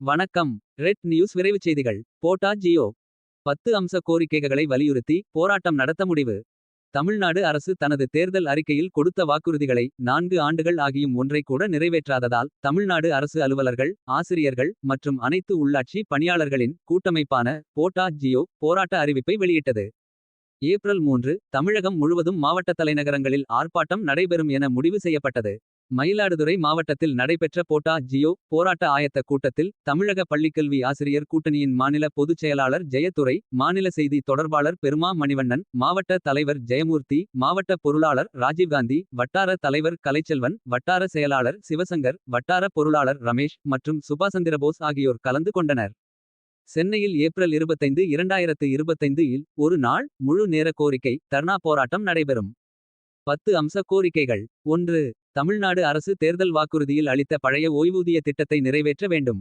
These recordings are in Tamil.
வணக்கம். ரெட் நியூஸ் விரைவு செய்திகள். போட்டா ஜியோ. பத்து அம்ச கோரிக்கைகளை வலியுறுத்தி போராட்டம் நடத்த முடிவு. தமிழ்நாடு அரசு தனது தேர்தல் அறிக்கையில் கொடுத்த வாக்குறுதிகளை நான்கு ஆண்டுகள் ஆகியும் ஒன்றை கூட நிறைவேற்றாததால் தமிழ்நாடு அரசு அலுவலர்கள் ஆசிரியர்கள் மற்றும் அனைத்து உள்ளாட்சி பணியாளர்களின் கூட்டமைப்பான போட்டா ஜியோ போராட்ட அறிவிப்பை வெளியிட்டது. ஏப்ரல் மூன்று தமிழகம் முழுவதும் மாவட்ட தலைநகரங்களில் ஆர்ப்பாட்டம் நடைபெறும் என முடிவு செய்யப்பட்டது. மயிலாடுதுறை மாவட்டத்தில் நடைபெற்ற போட்டா ஜியோ போராட்ட ஆயத்த கூட்டத்தில் தமிழக பள்ளிக்கல்வி ஆசிரியர் கூட்டணியின் மாநில பொதுச் செயலாளர் ஜெயத்துறை மாநில செய்தி தொடர்பாளர் பெருமா மணிவண்ணன் மாவட்ட தலைவர் ஜெயமூர்த்தி மாவட்ட பொருளாளர் ராஜீவ்காந்தி வட்டார தலைவர் கலைச்செல்வன் வட்டார செயலாளர் சிவசங்கர் வட்டார பொருளாளர் ரமேஷ் மற்றும் சுபாசந்திரபோஸ் ஆகியோர் கலந்து கொண்டனர். சென்னையில் ஏப்ரல் இருபத்தைந்து இரண்டாயிரத்து இருபத்தைந்து இல் ஒரு நாள் முழு நேர கோரிக்கை தர்ணா போராட்டம் நடைபெறும். பத்து அம்ச கோரிக்கைகள். ஒன்று தமிழ்நாடு அரசு தேர்தல் வாக்குறுதியில் அளித்த பழைய ஓய்வூதிய திட்டத்தை நிறைவேற்ற வேண்டும்.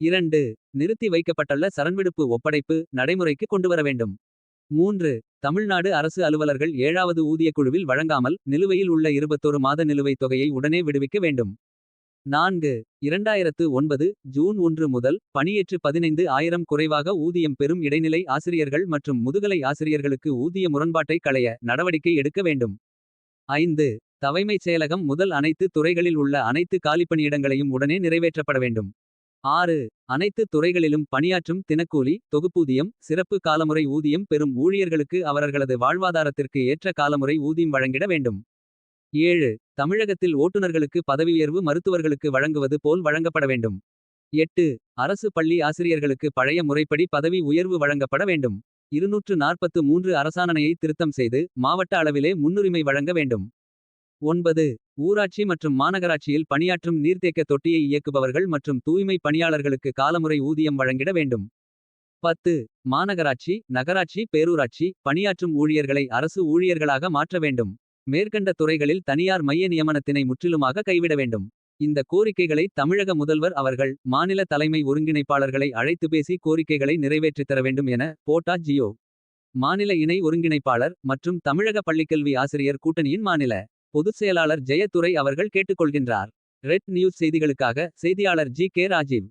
இரண்டு நிறுத்தி வைக்கப்பட்டுள்ள சரண்விடுப்பு ஒப்படைப்பு நடைமுறைக்கு கொண்டுவர வேண்டும். மூன்று தமிழ்நாடு அரசு அலுவலர்கள் ஏழாவது ஊதியக் குழுவில் வழங்காமல் நிலுவையில் உள்ள இருபத்தொரு மாத நிலுவைத் தொகையை உடனே விடுவிக்க வேண்டும். நான்கு இரண்டாயிரத்து ஒன்பது ஜூன் ஒன்று முதல் பணியேற்று பதினைந்து ஆயிரம் குறைவாக ஊதியம் பெறும் இடைநிலை ஆசிரியர்கள் மற்றும் முதுகலை ஆசிரியர்களுக்கு ஊதிய முரண்பாட்டை களைய நடவடிக்கை எடுக்க வேண்டும். ஐந்து தலைமைச் செயலகம் முதல் அனைத்து துறைகளில் உள்ள அனைத்து காலிப்பணியிடங்களையும் உடனே நிறைவேற்றப்பட வேண்டும். ஆறு. அனைத்து துறைகளிலும் பணியாற்றும் தினக்கூலி தொகுப்பூதியம் சிறப்பு காலமுறை ஊதியம் பெறும் ஊழியர்களுக்கு அவர்களது வாழ்வாதாரத்திற்கு ஏற்ற காலமுறை ஊதியம் வழங்கிட வேண்டும். ஏழு. தமிழகத்தில் ஓட்டுநர்களுக்கு பதவி உயர்வு மருத்துவர்களுக்கு வழங்குவது போல் வழங்கப்பட வேண்டும். எட்டு. அரசு பள்ளி ஆசிரியர்களுக்கு பழைய முறைப்படி பதவி உயர்வு வழங்கப்பட வேண்டும். இருநூற்று நாற்பத்து மூன்று அரசாணனையை திருத்தம் செய்து மாவட்ட அளவிலே முன்னுரிமை வழங்க வேண்டும். ஒன்பது ஊராட்சி மற்றும் மாநகராட்சியில் பணியாற்றும் நீர்த்தேக்க தொட்டியை இயக்குபவர்கள் மற்றும் தூய்மை பணியாளர்களுக்கு காலமுறை ஊதியம் வழங்கிட வேண்டும். பத்து மாநகராட்சி நகராட்சி பேரூராட்சி பணியாற்றும் ஊழியர்களை அரசு ஊழியர்களாக மாற்ற வேண்டும். மேற்கண்ட துறைகளில் தனியார் மைய நியமனத்தினை முற்றிலுமாக கைவிட வேண்டும். இந்த கோரிக்கைகளை தமிழக முதல்வர் அவர்கள் மாநில தலைமை ஒருங்கிணைப்பாளர்களை அழைத்து பேசி கோரிக்கைகளை நிறைவேற்றித் தர வேண்டும் என போட்டா ஜியோ மாநில இணை ஒருங்கிணைப்பாளர் மற்றும் தமிழக பள்ளிக்கல்வி ஆசிரியர் கூட்டணியின் மாநில பொதுச் செயலாளர் ஜெயத்துரை அவர்கள் கேட்டுக்கொள்கின்றார். ரெட் நியூஸ் செய்திகளுக்காக செய்தியாளர் ஜி கே ராஜீவ்.